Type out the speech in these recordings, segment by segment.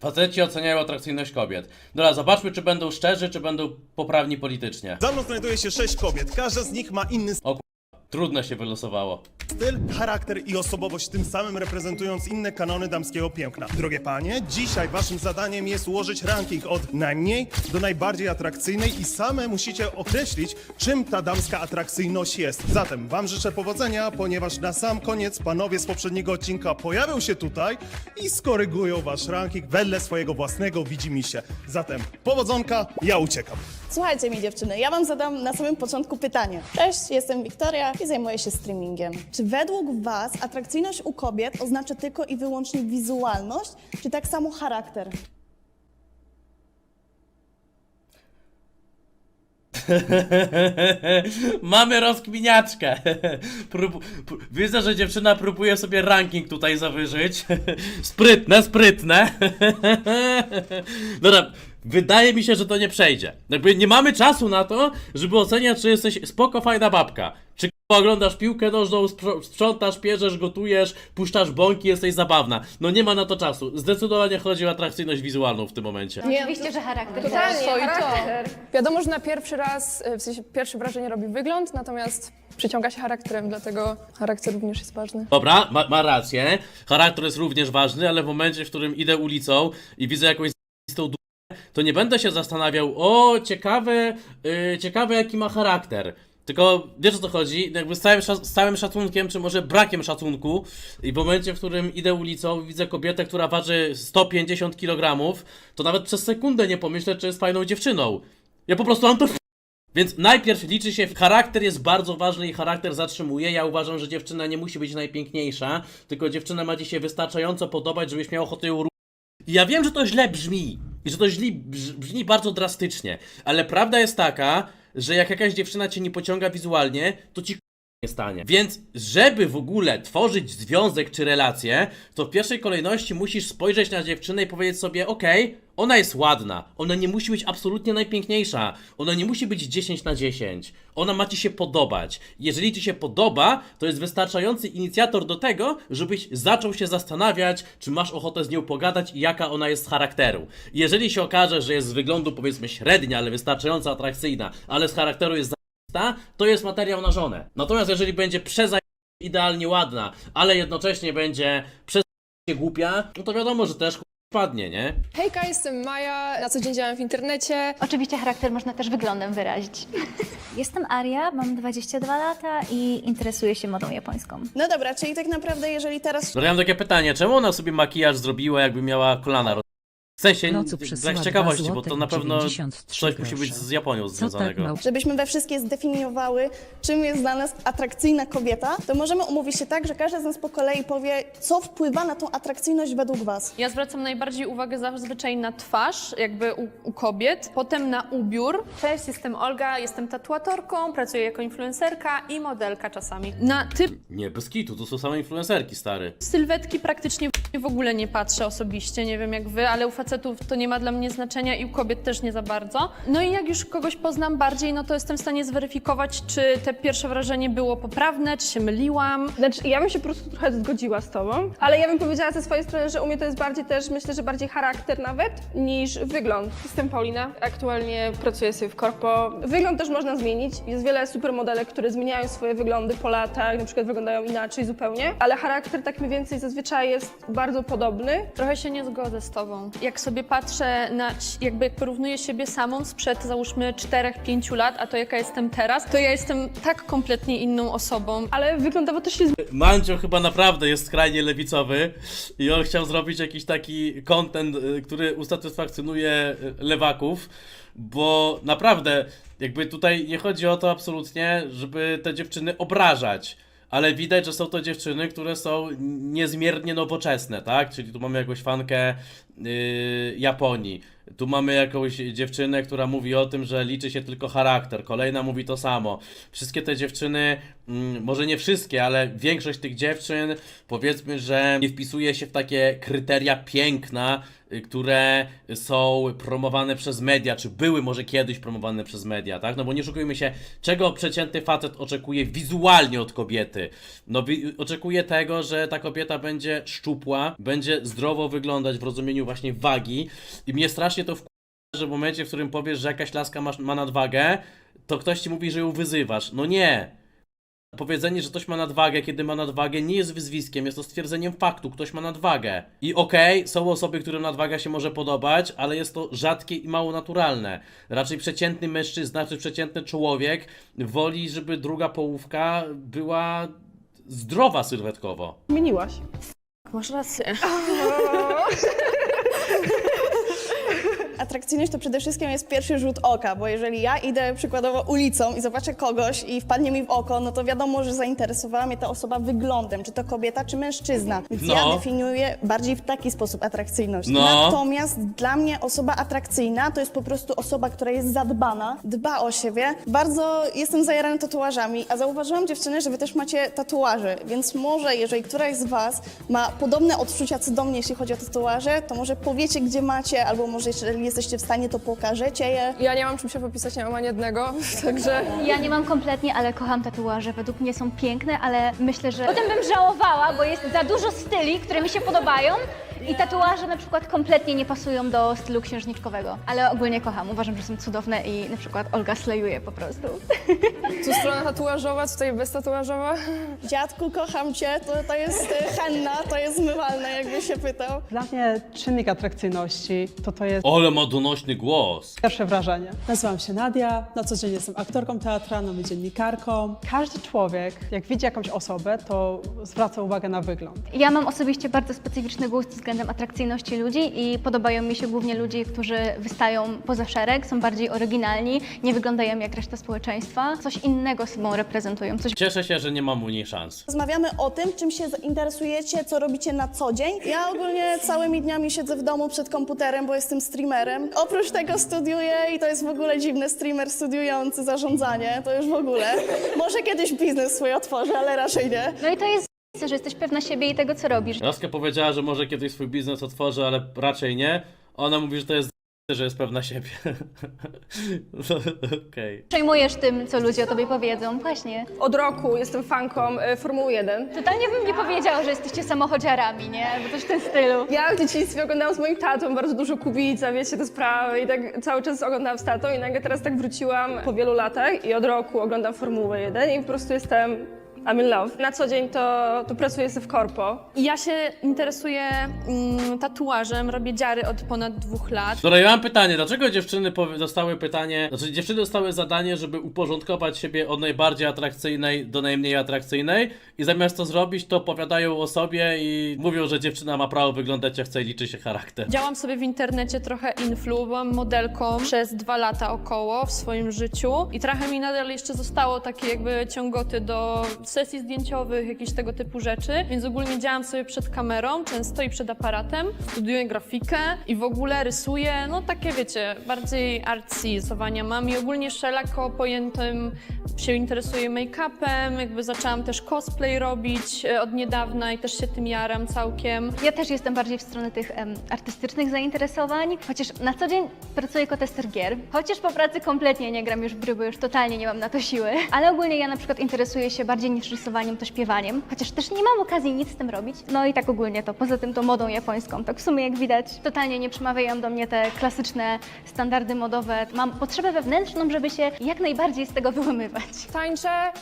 Faceci oceniają atrakcyjność kobiet. Dobra, zobaczmy, czy będą szczerzy, czy będą poprawni politycznie. Za mną znajduje się sześć kobiet. Każda z nich ma inny Trudno się wylosowało. styl, charakter i osobowość, tym samym reprezentując inne kanony damskiego piękna. Drogie panie, dzisiaj waszym zadaniem jest ułożyć ranking od najmniej do najbardziej atrakcyjnej i same musicie określić, czym ta damska atrakcyjność jest. Zatem wam życzę powodzenia, ponieważ na sam koniec panowie z poprzedniego odcinka pojawią się tutaj i skorygują wasz ranking wedle swojego własnego widzimisię. Zatem powodzonka, ja uciekam. Słuchajcie mi dziewczyny, ja wam zadam na samym początku pytanie. Cześć, jestem Wiktoria i zajmuję się streamingiem. Czy według was atrakcyjność u kobiet oznacza tylko i wyłącznie wizualność, czy tak samo charakter? Mamy rozkminiaczkę. Prób, pró- widzę, że dziewczyna próbuje sobie ranking tutaj zawyżyć. sprytne, sprytne. Dobra, wydaje mi się, że to nie przejdzie. Jakby nie mamy czasu na to, żeby oceniać, czy jesteś spoko, fajna babka. Czy oglądasz piłkę nożną, sprzątasz, pierzesz, gotujesz, puszczasz bąki, jesteś zabawna. No nie ma na to czasu. Zdecydowanie chodzi o atrakcyjność wizualną w tym momencie. Oczywiście, że charakter. Totalnie, też. charakter. Wiadomo, że na pierwszy raz, e, w sensie pierwsze wrażenie robi wygląd, natomiast przyciąga się charakterem, dlatego charakter również jest ważny. Dobra, ma, ma rację. Charakter jest również ważny, ale w momencie, w którym idę ulicą i widzę jakąś d***ę, to nie będę się zastanawiał, o, ciekawe, yy, ciekawe jaki ma charakter. Tylko wiesz o co chodzi? Jakby z całym, z całym szacunkiem, czy może brakiem szacunku, i w momencie, w którym idę ulicą, widzę kobietę, która waży 150 kg, to nawet przez sekundę nie pomyślę, czy jest fajną dziewczyną. Ja po prostu mam to więc najpierw liczy się, charakter jest bardzo ważny i charakter zatrzymuje. Ja uważam, że dziewczyna nie musi być najpiękniejsza, tylko dziewczyna ma ci się wystarczająco podobać, żebyś miał ochotę ją I ja wiem, że to źle brzmi i że to źli, brz- brzmi bardzo drastycznie, ale prawda jest taka, że jak jakaś dziewczyna cię nie pociąga wizualnie, to ci nie stanie. Więc, żeby w ogóle tworzyć związek czy relację, to w pierwszej kolejności musisz spojrzeć na dziewczynę i powiedzieć sobie, okej, ona jest ładna, ona nie musi być absolutnie najpiękniejsza, ona nie musi być 10 na 10, ona ma ci się podobać. Jeżeli ci się podoba, to jest wystarczający inicjator do tego, żebyś zaczął się zastanawiać, czy masz ochotę z nią pogadać i jaka ona jest z charakteru. Jeżeli się okaże, że jest z wyglądu powiedzmy średnia, ale wystarczająco atrakcyjna, ale z charakteru jest ta, to jest materiał na żonę. Natomiast jeżeli będzie przeza idealnie ładna, ale jednocześnie będzie przez głupia, no to wiadomo, że też padnie, nie? Hejka, jestem Maja, na co dzień działam w internecie. Oczywiście charakter można też wyglądem wyrazić. Jestem Aria, mam 22 lata i interesuję się modą japońską. No dobra, czyli tak naprawdę jeżeli teraz No ja mam takie pytanie, czemu ona sobie makijaż zrobiła, jakby miała kolana roz... W sensie, Nocu przesyła z ciekawości, bo to złote na i pewno 93 coś musi być grosze. z Japonią Co tak związanego. żebyśmy we wszystkie zdefiniowały, czym jest dla nas atrakcyjna kobieta, to możemy umówić się tak, że każda z nas po kolei powie, co wpływa na tą atrakcyjność według was. Ja zwracam najbardziej uwagę zazwyczaj na twarz, jakby u, u kobiet, potem na ubiór. Cześć, jestem Olga, jestem tatuatorką, pracuję jako influencerka i modelka czasami. Na typ Nie, bez kitu, to są same influencerki, stary. sylwetki praktycznie w ogóle nie patrzę osobiście, nie wiem jak wy, ale u facetów to nie ma dla mnie znaczenia i u kobiet też nie za bardzo. No i jak już kogoś poznam bardziej, no to jestem w stanie zweryfikować, czy te pierwsze wrażenie było poprawne, czy się myliłam. Znaczy, ja bym się po prostu trochę zgodziła z tobą, ale ja bym powiedziała ze swojej strony, że u mnie to jest bardziej też, myślę, że bardziej charakter nawet niż wygląd. Jestem Paulina, aktualnie pracuję sobie w korpo. Wygląd też można zmienić. Jest wiele supermodelek, które zmieniają swoje wyglądy po latach, na przykład wyglądają inaczej zupełnie, ale charakter tak mniej więcej zazwyczaj jest bardzo podobny. Trochę się nie zgodzę z tobą. Jak sobie patrzę na, jakby jak porównuję siebie samą sprzed załóżmy 4-5 lat, a to jaka jestem teraz, to ja jestem tak kompletnie inną osobą. Ale wyglądowo też się Mancio chyba naprawdę jest skrajnie lewicowy i on chciał zrobić jakiś taki content, y, który usatysfakcjonuje y, lewaków, bo naprawdę jakby tutaj nie chodzi o to absolutnie, żeby te dziewczyny obrażać. Ale widać, że są to dziewczyny, które są niezmiernie nowoczesne, tak? Czyli tu mamy jakąś fankę yy, Japonii. Tu mamy jakąś dziewczynę, która mówi o tym, że liczy się tylko charakter. Kolejna mówi to samo. Wszystkie te dziewczyny, może nie wszystkie, ale większość tych dziewczyn, powiedzmy, że nie wpisuje się w takie kryteria piękna, y, które są promowane przez media, czy były może kiedyś promowane przez media, tak? No bo nie oszukujmy się, czego przeciętny facet oczekuje wizualnie od kobiety. No oczekuje tego, że ta kobieta będzie szczupła, będzie zdrowo wyglądać w rozumieniu właśnie wagi i mnie strasznie to wkurza, że w momencie, w którym powiesz, że jakaś laska ma, ma nadwagę, to ktoś ci mówi, że ją wyzywasz. No nie. Powiedzenie, że ktoś ma nadwagę, kiedy ma nadwagę, nie jest wyzwiskiem, jest to stwierdzeniem faktu, ktoś ma nadwagę. I okej, są osoby, którym nadwaga się może podobać, ale jest to rzadkie i mało naturalne. Raczej przeciętny mężczyzna, czy przeciętny człowiek woli, żeby druga połówka była zdrowa sylwetkowo. Zmieniłaś. Masz rację. Atrakcyjność to przede wszystkim jest pierwszy rzut oka, bo jeżeli ja idę przykładowo ulicą i zobaczę kogoś i wpadnie mi w oko, no to wiadomo, że zainteresowała mnie ta osoba wyglądem, czy to kobieta, czy mężczyzna. Więc No. ja definiuję bardziej w taki sposób atrakcyjność. No. Natomiast dla mnie osoba atrakcyjna to jest po prostu osoba, która jest zadbana, dba o siebie. Bardzo jestem zajarana tatuażami, a zauważyłam dziewczyny, że wy też macie tatuaże, więc może jeżeli któraś z was ma podobne odczucia co do mnie, jeśli chodzi o tatuaże, to może powiecie, gdzie macie, albo może jeżeli jesteście w stanie, to pokażecie je. Ja nie mam czym się popisać, nie mam ani jednego, także Ja nie mam kompletnie, ale kocham tatuaże. Według mnie są piękne, ale myślę, że potem bym żałowała, bo jest za dużo styli, które mi się podobają. I tatuaże na przykład kompletnie nie pasują do stylu księżniczkowego. Ale ogólnie kocham, uważam, że są cudowne i na przykład Olga slejuje po prostu. tu strona tatuażowa, tutaj beztatuażowa. Dziadku, kocham cię, to, to jest e, henna, to jest zmywalne, jakby się pytał. Dla mnie czynnik atrakcyjności to to jest Ole ma donośny głos. pierwsze wrażenie. Nazywam się Nadia, na co dzień jestem aktorką teatralną i dziennikarką. Każdy człowiek, jak widzi jakąś osobę, to zwraca uwagę na wygląd. Ja mam osobiście bardzo specyficzny gust względem atrakcyjności ludzi i podobają mi się głównie ludzie, którzy wystają poza szereg, są bardziej oryginalni, nie wyglądają jak reszta społeczeństwa, coś innego sobą reprezentują, coś Cieszę się, że nie mam u niej szans. Rozmawiamy o tym, czym się interesujecie, co robicie na co dzień. Ja ogólnie całymi dniami siedzę w domu przed komputerem, bo jestem streamerem. Oprócz tego studiuję i to jest w ogóle dziwne, streamer studiujący zarządzanie, to już w ogóle. Może kiedyś biznes swój otworzę, ale raczej nie. No i to jest że jesteś pewna siebie i tego, co robisz. Laska powiedziała, że może kiedyś swój biznes otworzy, ale raczej nie. Ona mówi, że to jest że jest pewna siebie. Okej. Przejmujesz tym, co ludzie o tobie powiedzą. Właśnie. Od roku jestem fanką e, Formuły 1. Totalnie bym nie powiedziała, że jesteście samochodziarami, nie? Bo coś w tym stylu. Ja w dzieciństwie oglądałam z moim tatą bardzo dużo Kubica, wiecie, te sprawy i tak cały czas oglądałam z tatą i nagle teraz tak wróciłam po wielu latach i od roku oglądam Formułę 1 i po prostu jestem I'm in love. Na co dzień to, to pracuję sobie w korpo. Ja się interesuję mm, tatuażem, robię dziary od ponad dwóch lat. Dobra, ja mam pytanie, dlaczego dziewczyny powie- dostały pytanie, znaczy dziewczyny dostały zadanie, żeby uporządkować siebie od najbardziej atrakcyjnej do najmniej atrakcyjnej i zamiast to zrobić, to opowiadają o sobie i mówią, że dziewczyna ma prawo wyglądać jak chce i liczy się charakter. Działam sobie w internecie trochę influ, byłam modelką przez dwa lata około w swoim życiu i trochę mi nadal jeszcze zostało takie jakby ciągoty do sesji zdjęciowych, jakieś tego typu rzeczy, więc ogólnie działam sobie przed kamerą często i przed aparatem, studiuję grafikę i w ogóle rysuję, no takie wiecie, bardziej artsy rysowania mam i ogólnie szeroko pojętym się interesuję make-upem, jakby zaczęłam też cosplay robić e, od niedawna i też się tym jaram całkiem. Ja też jestem bardziej w stronę tych em, artystycznych zainteresowań, chociaż na co dzień pracuję jako tester gier. Chociaż po pracy kompletnie nie gram już w gry, bo już totalnie nie mam na to siły. Ale ogólnie ja na przykład interesuję się bardziej niż rysowaniem, to śpiewaniem. Chociaż też nie mam okazji nic z tym robić. No i tak ogólnie to. Poza tym to modą japońską. Tak w sumie jak widać, totalnie nie przemawiają do mnie te klasyczne standardy modowe. Mam potrzebę wewnętrzną, żeby się jak najbardziej z tego wyłamywać. Tańczę,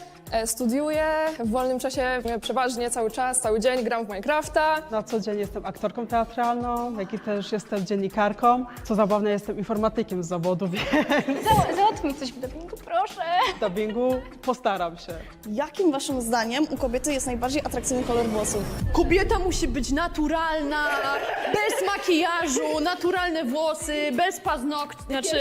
studiuję, w wolnym czasie e, przeważnie cały czas, cały dzień gram w Minecrafta. Na co dzień jestem aktorką teatralną, jak i też jestem dziennikarką. Co zabawne, jestem informatykiem z zawodu, więc Za- Załatw mi coś w dubbingu, proszę. w dubbingu postaram się. Jakim waszym zdaniem u kobiety jest najbardziej atrakcyjny kolor włosów? Kobieta musi być naturalna, bez makijażu, naturalne włosy, bez paznokci, znaczy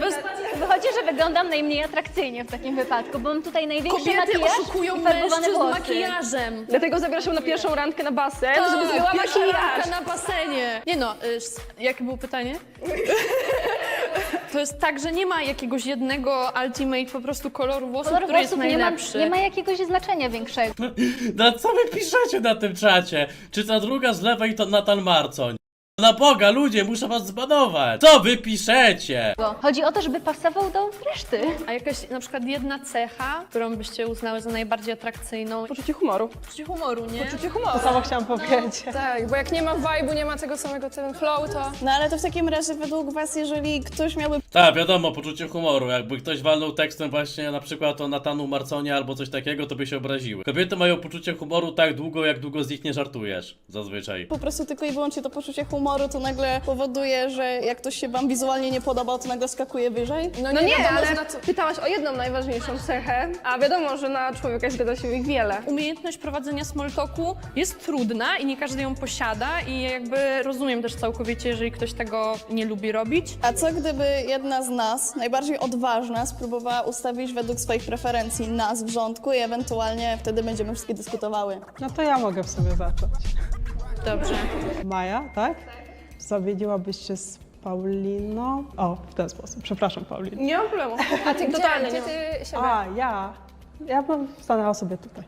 bez... Wychodzi, że wyglądam najmniej atrakcyjnie w takim wypadku, bo mam tutaj największy Kobiety makijaż oszukują i farbowane mężczyzn włosy. makijażem. Dlatego zapraszam na pierwszą randkę na basen, Tak, żeby zbyła pierwsza makijaż. randka na basenie. Nie no, y, s- jakie było pytanie? To jest tak, że nie ma jakiegoś jednego ultimate po prostu koloru włosów, Kolor który jest włosów nie ma, najlepszy. nie ma jakiegoś znaczenia większego. Na co wy piszecie na tym czacie? Czy ta druga z lewej to Natan Marcoń? Na Boga, ludzie, muszę was zbanować! Co wy piszecie? Bo chodzi o to, żeby pasował do reszty. A jakaś na przykład jedna cecha, którą byście uznały za najbardziej atrakcyjną? Poczucie humoru. Poczucie humoru, nie? Poczucie humoru. To samo chciałam powiedzieć. Tak, bo jak nie ma vibe'u, nie ma tego samego ten flow, to No ale to w takim razie według was, jeżeli ktoś miałby Tak, wiadomo, poczucie humoru. Jakby ktoś walnął tekstem właśnie na przykład o Natanu Marconie albo coś takiego, to by się obraziły. Kobiety mają poczucie humoru tak długo, jak długo z nich nie żartujesz. Zazwyczaj. po prostu tylko i wyłącznie to poczucie humoru, to nagle powoduje, że jak ktoś się wam wizualnie nie podobał, to nagle skakuje wyżej. No nie, wiadomo, ale na co- pytałaś o jedną najważniejszą cechę, a wiadomo, że na człowieka zgadza się ich wiele. Umiejętność prowadzenia small talku jest trudna i nie każdy ją posiada i jakby rozumiem też całkowicie, jeżeli ktoś tego nie lubi robić. A co gdyby jedna z nas, najbardziej odważna, spróbowała ustawić według swoich preferencji nas w rządku i ewentualnie wtedy będziemy wszystkie dyskutowały. No to ja mogę w sobie zacząć. Dobrze. Maja, tak? Zamieniłabyś się z Pauliną? O, w ten sposób. Przepraszam, Paulino. Nie mam problemu. A ty totalnie gdzie, nie gdzie ty siebie? A, ja. Ja bym stanęła sobie tutaj.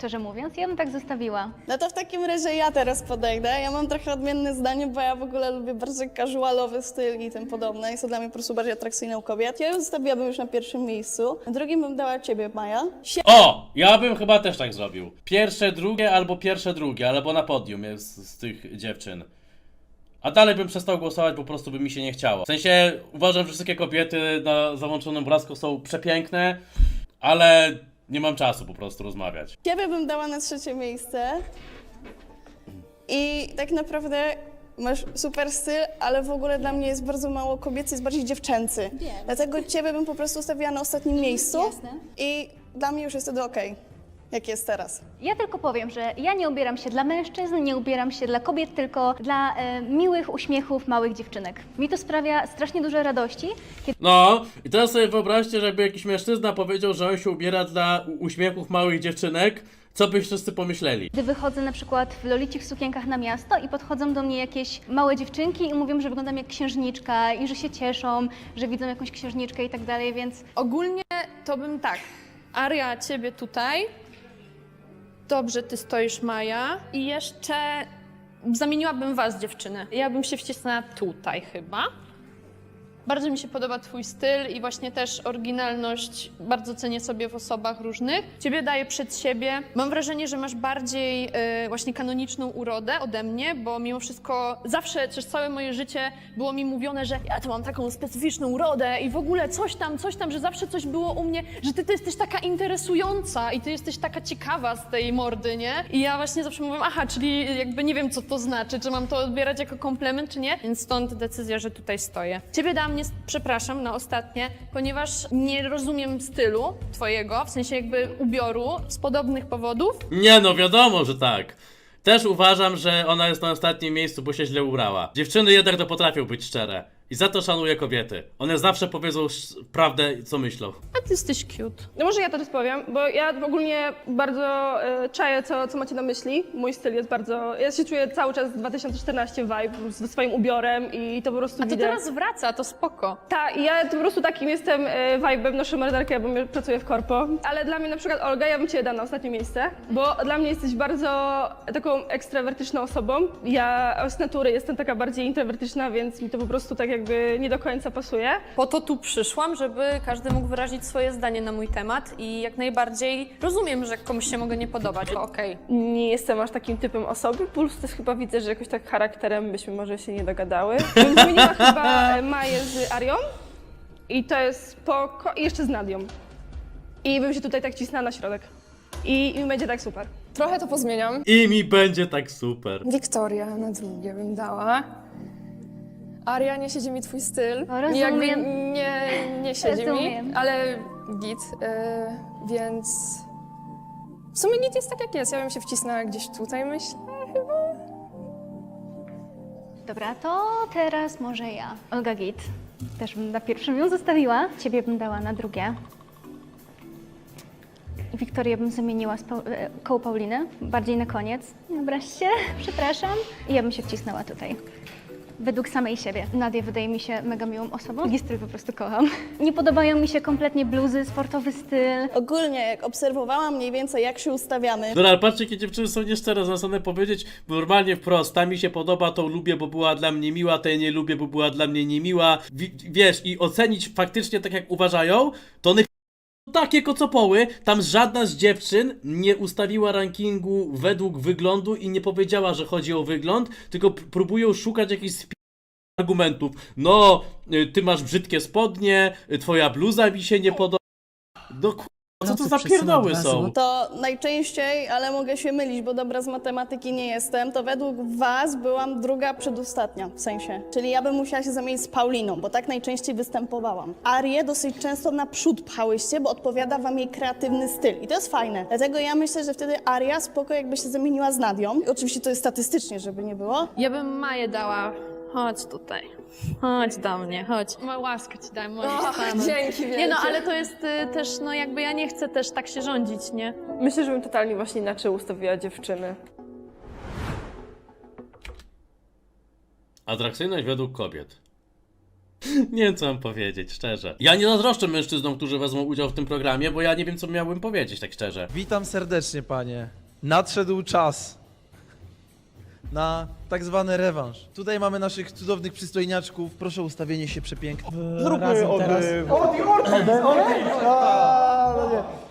Szczerze mówiąc, ja bym tak zostawiła. No to w takim razie ja teraz podejdę. Ja mam trochę odmienne zdanie, bo ja w ogóle lubię bardzo casualowy styl i tym podobne. Jest to dla mnie po prostu bardziej atrakcyjne u kobiet. Ja ją zostawiłabym już na pierwszym miejscu. Na drugim bym dała ciebie, Maja. Sie- O! Ja bym chyba też tak zrobił. Pierwsze, drugie albo pierwsze, drugie, albo na podium jest z tych dziewczyn. A dalej bym przestał głosować, bo po prostu by mi się nie chciało. W sensie uważam, że wszystkie kobiety na załączonym obrazku są przepiękne, ale nie mam czasu po prostu rozmawiać. Ciebie bym dała na trzecie miejsce. I tak naprawdę masz super styl, ale w ogóle dla mnie jest bardzo mało kobiecy, jest bardziej dziewczęcy. Dlatego ciebie bym po prostu ustawiła na ostatnim miejscu. Jasne. I dla mnie już jest wtedy okej, jak jest teraz. Ja tylko powiem, że ja nie ubieram się dla mężczyzn, nie ubieram się dla kobiet, tylko dla e, miłych uśmiechów małych dziewczynek. Mi to sprawia strasznie dużo radości, kiedy No, i teraz sobie wyobraźcie, że jakby jakiś mężczyzna powiedział, że on się ubiera dla u- uśmiechów małych dziewczynek, co by wszyscy pomyśleli? wychodzę na przykład w lolicich sukienkach na miasto i podchodzą do mnie jakieś małe dziewczynki i mówią, że wyglądam jak księżniczka i że się cieszą, że widzą jakąś księżniczkę i tak dalej, więc Ogólnie to bym tak. Aria, ciebie tutaj. Dobrze, ty stoisz, Maja. I jeszcze zamieniłabym was, dziewczyny. Ja bym się wcisnęła tutaj chyba. Bardzo mi się podoba twój styl i właśnie też oryginalność bardzo cenię sobie w osobach różnych. Ciebie daję przed siebie. Mam wrażenie, że masz bardziej y, właśnie kanoniczną urodę ode mnie, bo mimo wszystko zawsze, przez całe moje życie było mi mówione, że ja to mam taką specyficzną urodę i w ogóle coś tam, coś tam, że zawsze coś było u mnie, że ty, ty jesteś taka interesująca i ty jesteś taka ciekawa z tej mordy, nie? I ja właśnie zawsze mówię, aha, czyli jakby nie wiem, co to znaczy, czy mam to odbierać jako komplement, czy nie? Więc stąd decyzja, że tutaj stoję. Ciebie dałam, nie, przepraszam, na ostatnie, ponieważ nie rozumiem stylu twojego, w sensie jakby ubioru, z podobnych powodów. Nie no, wiadomo, że tak. Też uważam, że ona jest na ostatnim miejscu, bo się źle ubrała. Dziewczyny jednak to potrafią być szczere. I za to szanuję kobiety. One zawsze powiedzą sz- prawdę, co myślą. A ty jesteś cute. No może ja teraz powiem, bo ja ogólnie bardzo e, czaję, co, co macie na myśli. Mój styl jest bardzo... Ja się czuję cały czas 2014 vibe ze swoim ubiorem i to po prostu A to teraz wraca, to spoko. Tak, i ja po prostu takim jestem e, vibe'em, noszę marynarkę, bo pracuję w korpo. Ale dla mnie na przykład Olga, ja bym Cię dała na ostatnie miejsce, bo dla mnie jesteś bardzo taką ekstrawertyczną osobą. Ja z natury jestem taka bardziej introwertyczna, więc mi to po prostu tak jakby nie do końca pasuje. Po to tu przyszłam, żeby każdy mógł wyrazić swoje zdanie na mój temat i jak najbardziej rozumiem, że komuś się mogę nie podobać, to okej. Nie jestem aż takim typem osoby, plus też chyba widzę, że jakoś tak charakterem byśmy może się nie dogadały. Bym zmieniła chyba e, Maję z Arią i to jest spoko, i jeszcze z Nadią. I bym się tutaj tak cisnęła na środek. I, i będzie tak super. trochę to pozmieniam. I mi będzie tak super. Wiktoria na drugie bym dała. Aria, nie siedzi mi twój styl. O, rozumiem. Jakby nie, nie siedzi Rozumiem. mi, ale git, y, więc... W sumie git jest tak jak jest, ja bym się wcisnęła gdzieś tutaj, myślę. dobra, to teraz może ja. Olga Git. Też bym na pierwszym ją zostawiła, ciebie bym dała na drugie. Wiktorię bym zamieniła z Pau- e, koło Pauliny, bardziej na koniec. Nie obraź się, przepraszam. I ja bym się wcisnęła tutaj. Według samej siebie. Nadia wydaje mi się mega miłą osobą. Drugi styl po prostu kocham. Nie podobają mi się kompletnie bluzy, sportowy styl. Ogólnie, jak obserwowałam mniej więcej, jak się ustawiamy, Dobra, ale patrzcie, jakie dziewczyny są nieszczere, zasadne powiedzieć normalnie wprost, ta mi się podoba, tą lubię, bo była dla mnie miła, tej nie lubię, bo była dla mnie niemiła, Wi- wiesz, i ocenić faktycznie tak, jak uważają, to one takie kocopoły, tam żadna z dziewczyn nie ustawiła rankingu według wyglądu i nie powiedziała, że chodzi o wygląd, tylko próbują szukać jakichś argumentów. No, y, ty masz brzydkie spodnie, y, twoja bluza mi się nie podoba. Co to za pierdoły są? to najczęściej, ale mogę się mylić, bo dobra z matematyki nie jestem, to według was byłam druga przedostatnia, w sensie. Czyli ja bym musiała się zamienić z Pauliną, bo tak najczęściej występowałam. Arię dosyć często naprzód pchałyście, bo odpowiada wam jej kreatywny styl i to jest fajne. Dlatego ja myślę, że wtedy Aria spoko jakby się zamieniła z Nadią. I oczywiście to jest statystycznie, żeby nie było. Ja bym Maję dała. Chodź tutaj. Chodź do mnie, chodź. Ma łaskę ci daj, możesz stanąć. Dzięki Nie no, wielkie. ale to jest y, też, no jakby ja nie chcę też tak się rządzić, nie? Myślę, że bym totalnie właśnie inaczej ustawiła dziewczyny. Atrakcyjność według kobiet. Nie wiem, co mam powiedzieć, szczerze. Ja nie zazdroszczę mężczyznom, którzy wezmą udział w tym programie, bo ja nie wiem, co miałbym powiedzieć, tak szczerze. Witam serdecznie, panie. Nadszedł czas na tak zwany rewanż. Tutaj mamy naszych cudownych przystojniaczków. Proszę o ustawienie się przepięknie. Zróbmy od... teraz.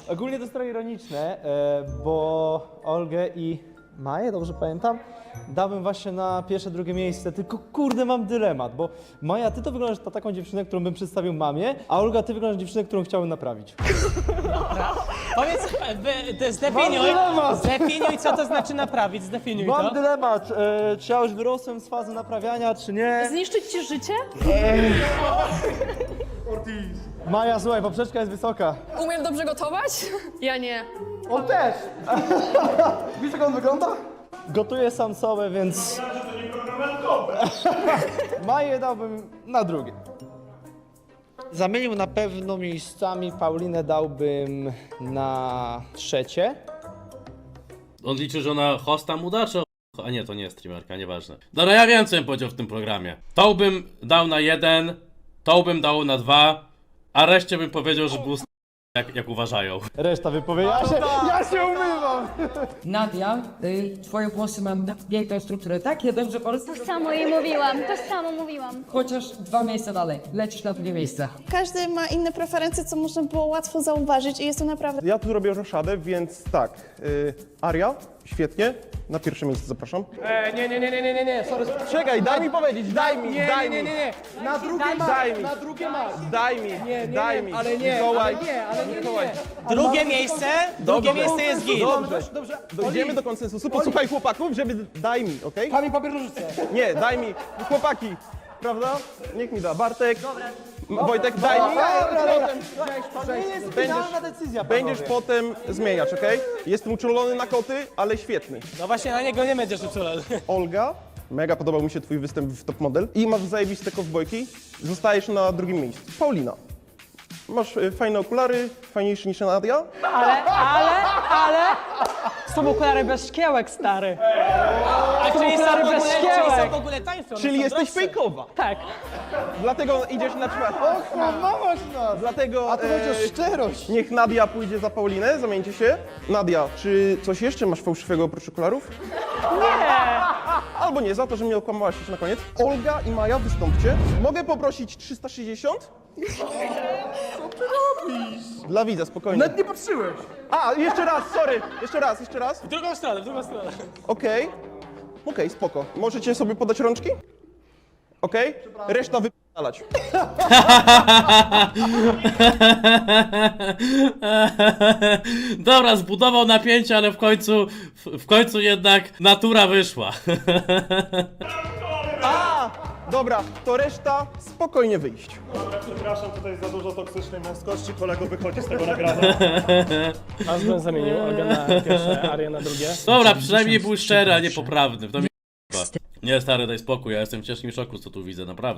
Ogólnie to jest trochę ironiczne, e, bo Olgę i Maję, dobrze pamiętam, dałbym właśnie na pierwsze, drugie miejsce, tylko kurde mam dylemat, bo Maja, ty to wyglądasz na taką dziewczynę, którą bym przedstawił mamie, a Olga, ty wyglądasz na dziewczynę, którą chciałbym naprawić. Powiedz, wy- zdefiniuj, dylemat. zdefiniuj, co to znaczy naprawić, zdefiniuj Mam to. dylemat, e, czy ja już wyrosłem z fazy naprawiania, czy nie? Zniszczyć ci życie? Maja, słuchaj, poprzeczka jest wysoka. Umiem dobrze gotować? Ja nie. On też! Wiesz jak on wygląda? Gotuję sam sobie, więc... Maję dałbym na drugie. Zamienił na pewno miejscami, Paulinę dałbym na trzecie. On liczy, że ona hosta mu da, czy... A nie, to nie jest streamerka, nieważne. Dobra, ja wiem, co bym powiedział w tym programie. To bym dał na jeden, to bym dał na dwa, a reszcie bym powiedział, że był jak, jak uważają. Reszta wypowiedzi. Ja się, ja się umywam! Nadia, y, twoje włosy mam piękną strukturę, takie dobrze po To samo jej mówiłam, to samo mówiłam. Chociaż dwa miejsca dalej, lecisz na drugie miejsce. Każdy ma inne preferencje, co można było łatwo zauważyć i jest to naprawdę Ja tu robię roszadę, więc tak. Y, Aria, świetnie. Na pierwsze miejsce zapraszam. E, nie, nie, nie, nie, nie, nie, nie, sorry. Czekaj, daj mi powiedzieć, daj mi, Nie, daj nie, mi. nie, nie, nie. Na drugie Daj- masz, daj mi. na drugie masz. Daj mi, Nie, nie, daj nie, mi. ale nie, Mikołaj, ale nie, ale nie, nie, Mikołaj. nie. Drugie miejsce, drugie miejsce jest git. Dobrze, dobrze. Dojdziemy do konsensusu. Posłuchaj chłopaków, żeby daj mi, okej? Kamień, papier, nożyce. Nie, daj mi. Chłopaki, prawda? Niech mi da. Bartek. Wojtek, daj mi. To nie jest finalna decyzja, Będziesz panowie. potem zmieniać, okej? Jestem uczulony na koty, ale świetny. No właśnie na niego nie będziesz uczulony. Olga, mega podobał mi się twój występ w Top Model i masz zajebiste kowbojki, zostajesz na drugim miejscu. Paulina, masz y, fajne okulary, fajniejsze niż Nadia. Ale, ale, ale... Są okulary bez szkiełek, stary. A czyli są, w okulary ogóle, bez czyli są szkiełek. w ogóle tańsze, one Czyli są jesteś droższe. fejkowa, Tak. Dlatego idziesz na przykład... Mamasz nas. Dlatego A to chodzi o e, szczerość. niech Nadia pójdzie za Paulinę, zamieńcie się. Nadia, czy coś jeszcze masz fałszywego oprócz okularów? Nie! Albo nie, za to, że mnie okłamałaś jeszcze na koniec. Olga i Maja, wystąpcie. Mogę poprosić 360? Co ty robisz? Dla widza, spokojnie. Nawet nie patrzyłeś. A, jeszcze raz, sorry, jeszcze raz, jeszcze raz. W drugą stronę, w drugą stronę. Okej. Okej, spoko. Możecie sobie podać rączki? Okej? Reszta wypalać. Dobra, zbudował napięcie, ale w końcu, w, w końcu jednak natura wyszła. A! Dobra, to reszta spokojnie wyjść. Przepraszam, tutaj za dużo toksycznej męskości, kolego wychodzi z tego nagrania. Aż bym zamienił Olgę na pierwsze, Arię na drugie. Dobra, przynajmniej był szczery, a nie poprawny. To Nie, stary, daj spokój, ja jestem w ciężkim szoku, co tu widzę, naprawdę.